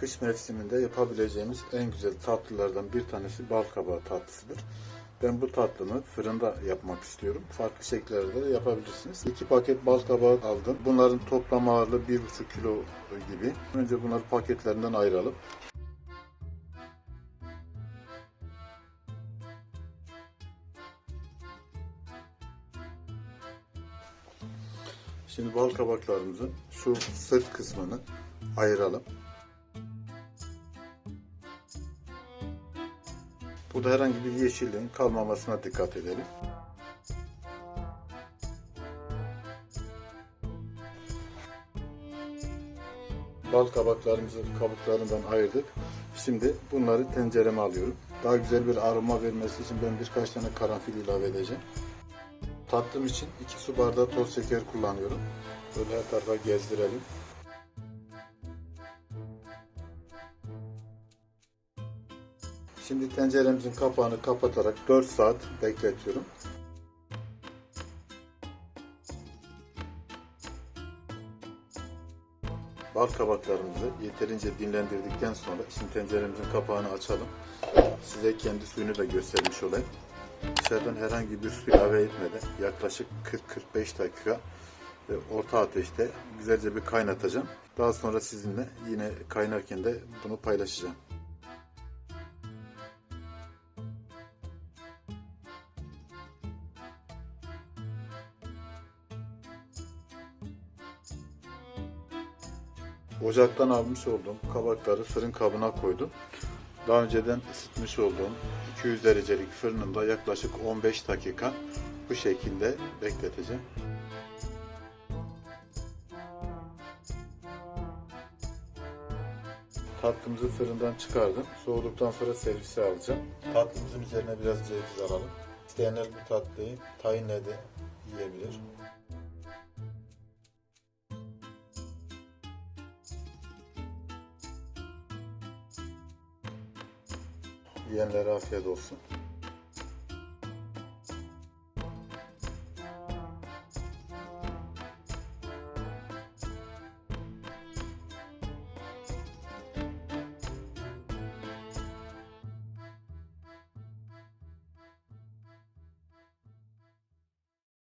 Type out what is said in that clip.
Kış mevsiminde yapabileceğimiz en güzel tatlılardan bir tanesi bal kabağı tatlısıdır. Ben bu tatlımı fırında yapmak istiyorum. Farklı şekillerde de yapabilirsiniz. İki paket bal kabağı aldım. Bunların toplam ağırlığı 1,5 kilo gibi. Önce bunları paketlerinden ayıralım. Şimdi bal kabaklarımızın şu sırt kısmını ayıralım. Burada herhangi bir yeşilliğin kalmamasına dikkat edelim. Bal kabaklarımızı kabuklarından ayırdık. Şimdi bunları tencereme alıyorum. Daha güzel bir aroma vermesi için ben birkaç tane karanfil ilave edeceğim. Tatlım için 2 su bardağı toz şeker kullanıyorum. Böyle her tarafa gezdirelim. Şimdi tenceremizin kapağını kapatarak 4 saat bekletiyorum. Bal kabaklarımızı yeterince dinlendirdikten sonra şimdi tenceremizin kapağını açalım. Size kendi suyunu da göstermiş olayım. Dışarıdan herhangi bir su ilave etmeden yaklaşık 40-45 dakika ve orta ateşte güzelce bir kaynatacağım. Daha sonra sizinle yine kaynarken de bunu paylaşacağım. Ocaktan almış olduğum kabakları fırın kabına koydum. Daha önceden ısıtmış olduğum 200 derecelik fırınımda yaklaşık 15 dakika bu şekilde bekleteceğim. Tatlımızı fırından çıkardım. Soğuduktan sonra servise alacağım. Tatlımızın üzerine biraz ceviz alalım. İsteyenler bu tatlıyı tayinle de yiyebilir. Yiyenlere afiyet olsun.